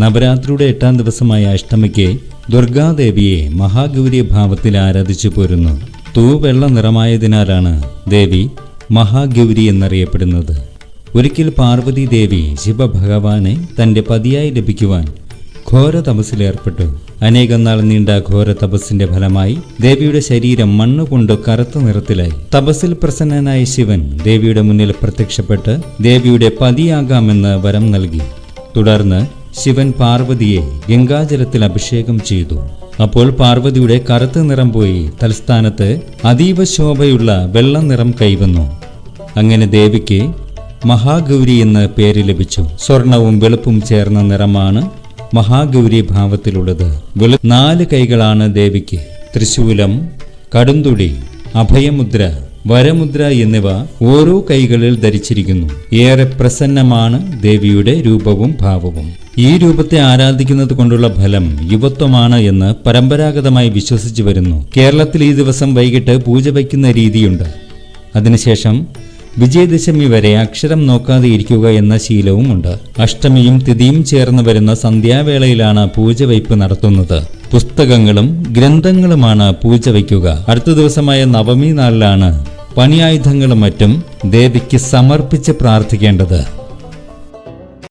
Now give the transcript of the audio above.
നവരാത്രിയുടെ എട്ടാം ദിവസമായ അഷ്ടമിക്ക് ദുർഗാദേവിയെ മഹാഗൗരി ഭാവത്തിൽ ആരാധിച്ചു പോരുന്നു. തൂവെള്ള നിറമായതിനാലാണ് ദേവി മഹാഗൗരി എന്നറിയപ്പെടുന്നത്. ഒരിക്കൽ പാർവതി ദേവി ശിവഭഗവാനെ തന്റെ പതിയായി ലഭിക്കുവാൻ ഘോര തപസ്സിലേർപ്പെട്ടു അനേകം നാൾ നീണ്ട ഘോര തപസ്സിന്റെ ഫലമായി ദേവിയുടെ ശരീരം മണ്ണുകൊണ്ട് കറുത്ത നിറത്തിലായി. തപസ്സിൽ പ്രസന്നനായ ശിവൻ ദേവിയുടെ മുന്നിൽ പ്രത്യക്ഷപ്പെട്ട് ദേവിയുടെ പതിയാകാമെന്ന് വരം നൽകി. തുടർന്ന് ശിവൻ പാർവതിയെ ഗംഗാജലത്തിൽ അഭിഷേകം ചെയ്തു. അപ്പോൾ പാർവതിയുടെ കറുത്ത നിറം പോയി തൽസ്ഥാനത്ത് അതീവ ശോഭയുള്ള വെള്ള നിറം കൈവന്നു. അങ്ങനെ ദേവിക്ക് മഹാഗൗരി എന്ന പേര് ലഭിച്ചു. സ്വർണവും വെളുപ്പും ചേർന്ന നിറമാണ് മഹാഗൗരി ഭാവത്തിലുള്ളത്. നാല് കൈകളാണ് ദേവിക്ക്. തൃശൂലം കടുന്തുടി അഭയമുദ്ര വരമുദ്ര എന്നിവ ഓരോ കൈകളിൽ ധരിച്ചിരിക്കുന്നു. ഏറെ പ്രസന്നമാണ് ദേവിയുടെ രൂപവും ഭാവവും. ഈ രൂപത്തെ ആരാധിക്കുന്നത് കൊണ്ടുള്ള ഫലം യുവത്വമാണ് എന്ന് പരമ്പരാഗതമായി വിശ്വസിച്ചു വരുന്നു. കേരളത്തിൽ ഈ ദിവസം വൈകിട്ട് പൂജ വയ്ക്കുന്ന രീതിയുണ്ട്. അതിനുശേഷം വിജയദശമി വരെ അക്ഷരം നോക്കാതെ ഇരിക്കുക എന്ന ശീലവുമുണ്ട്. അഷ്ടമിയും തിഥിയും ചേർന്ന് വരുന്ന സന്ധ്യാവേളയിലാണ് പൂജ വയ്പ് നടത്തുന്നത്. പുസ്തകങ്ങളും ഗ്രന്ഥങ്ങളുമാണ് പൂജ വയ്ക്കുക. അടുത്ത ദിവസമായ നവമി നാളിലാണ് പണിയായുധങ്ങളും മറ്റും ദേവിക്ക് സമർപ്പിച്ച് പ്രാർത്ഥിക്കേണ്ടത്